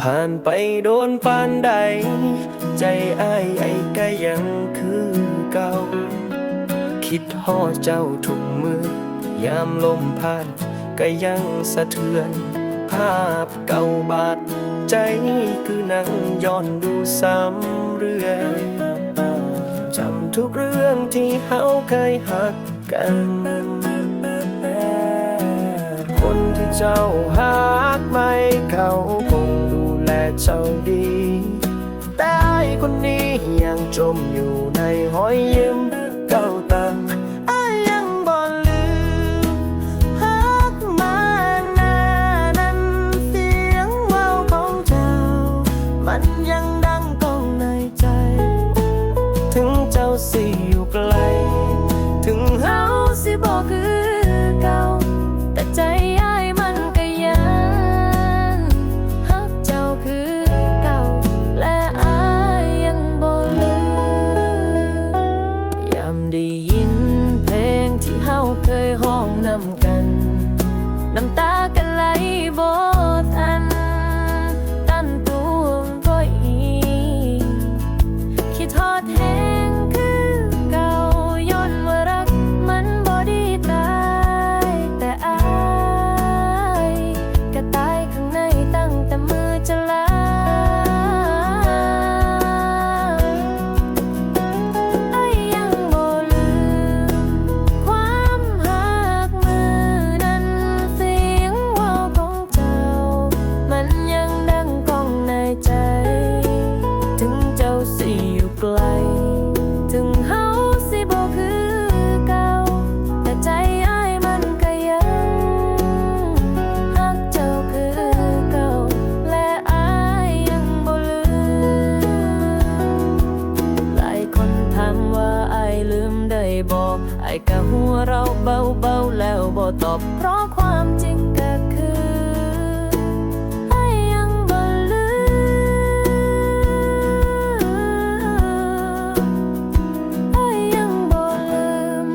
ผ่านไปโดนปานใด ใจอ้ายไอ้ก็ยังคือเก่า คิดฮอดเจ้าทุกมือยามลมผ่านก็ยังสะเทือน ภาพเก่าบาดใจคือนั่งย้อนดูซ้ำเรื่อยจำทุกเรื่องที่เฮาเคยหักกัน คนที่เจ้าหักไม่เขา ลเจ้าดี แต่ไอคนนี้ยังจมอยู่ในหอยยิ้าายก็หัวเราเบาๆแล้วบ่ตอบเพราะความจริงก็คือไอายยังบ่ลืมอายยังบ่ลืม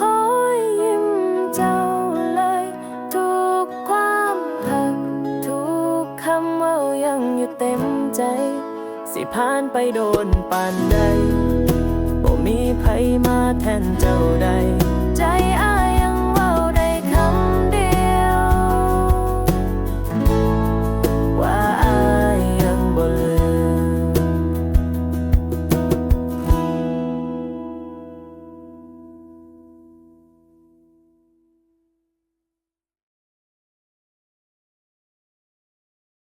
หอยยิ้มเจ้าเลยทุกความหักทุกคำเว่ายังอยู่เต็มใจ สิผ่านไปโดนปานใด มีไผมาแทนเจ้าใด